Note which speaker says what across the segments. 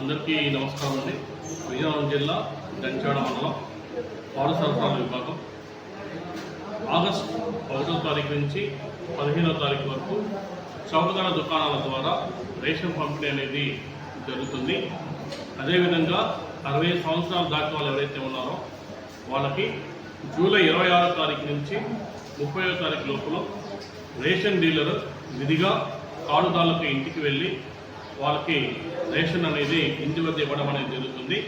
Speaker 1: అందరికీ నమస్కారం అండి. విజయనగరం జిల్లా దంచాడ మండలం పౌర సరఫరాల విభాగం. ఆగస్టు ఒకటో తారీఖు నుంచి పదిహేనో తారీఖు వరకు చౌకధర దుకాణాల ద్వారా రేషన్ పంపిణీ అనేది జరుగుతుంది. అదేవిధంగా అరవై సంవత్సరాలు దాటి వాళ్ళు ఎవరైతే ఉన్నారో వాళ్ళకి జూలై ఇరవై ఆరో తారీఖు నుంచి ముప్పైవ తారీఖు లోపల రేషన్ డీలర్ విధిగా కార్డుదారులకు ఇంటికి వెళ్ళి వాళ్ళకి రేషన్ అనేది ఇంటి వద్ద ఇవ్వడం అనేది జరుగుతుంది.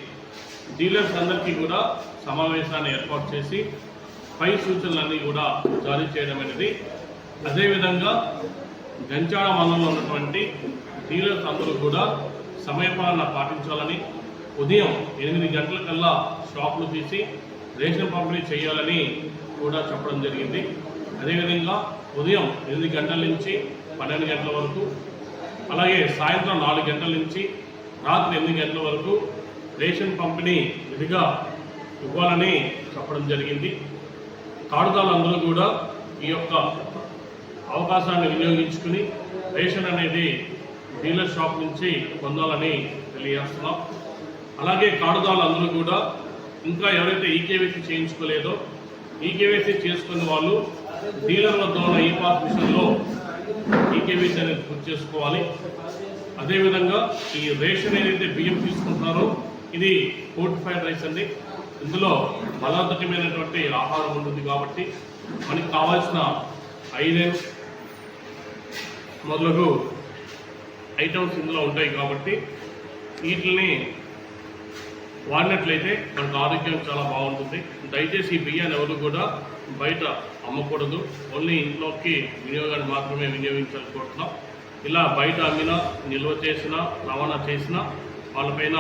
Speaker 1: డీలర్స్ అందరికీ కూడా సమావేశాన్ని ఏర్పాటు చేసి పై సూచనలన్నీ కూడా జారీ చేయడం అనేది. అదేవిధంగా గంచాడ మండలంలో ఉన్నటువంటి డీలర్స్ అందరూ కూడా సమయపాలన పాటించాలని ఉదయం ఎనిమిది గంటల కల్లా షాపులు తీసి రేషన్ పంపిణీ చేయాలని కూడా చెప్పడం జరిగింది. అదేవిధంగా ఉదయం ఎనిమిది గంటల నుంచి పన్నెండు గంటల వరకు అలాగే సాయంత్రం నాలుగు గంటల నుంచి రాత్రి ఎనిమిది గంటల వరకు రేషన్ పంపిణీ విధిగా ఇవ్వాలని చెప్పడం జరిగింది. కార్డుదారులందరూ కూడా ఈ యొక్క అవకాశాన్ని వినియోగించుకుని రేషన్ అనేది డీలర్ షాప్ నుంచి పొందాలని తెలియజేస్తున్నాం. అలాగే కార్డుదారులందరూ కూడా ఇంకా ఎవరైతే ఈకేవైసీ చేయించుకోలేదో ఈకేవైసీ చేసుకున్న వాళ్ళు డీలర్ల ద్వారా ఈ పాస్ మిషన్లో ఈకేవైసీ అనేది పూర్తి చేసుకోవాలి. అదేవిధంగా ఈ రేషన్ ఏదైతే బియ్యం తీసుకుంటున్నారో ఇది ఫోర్టిఫైడ్ రైస్ అండి. ఇందులో బలార్థకమైనటువంటి ఆహారం ఉంటుంది కాబట్టి మనకి కావాల్సిన ఐరన్ మొదలగు ఐటమ్స్ ఇందులో ఉంటాయి కాబట్టి వీటిని వాడినట్లయితే మనకు ఆరోగ్యం చాలా బాగుంటుంది. దయచేసి ఈ బియ్యాన్ని ఎవరు కూడా బయట అమ్మకూడదు. ఓన్లీ ఇంట్లోకి వినియోగాన్ని మాత్రమే వినియోగించాలి కోరుతున్నాం. ఇలా బయట అమ్మినా నిల్వ చేసినా రవాణా చేసినా వాళ్ళపైన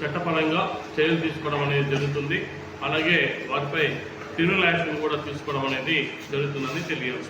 Speaker 1: చట్టపరంగా చర్యలు తీసుకోవడం అనేది జరుగుతుంది. అలాగే వారిపై క్రిమినల్ యాక్షన్ కూడా తీసుకోవడం అనేది జరుగుతుందని తెలియదు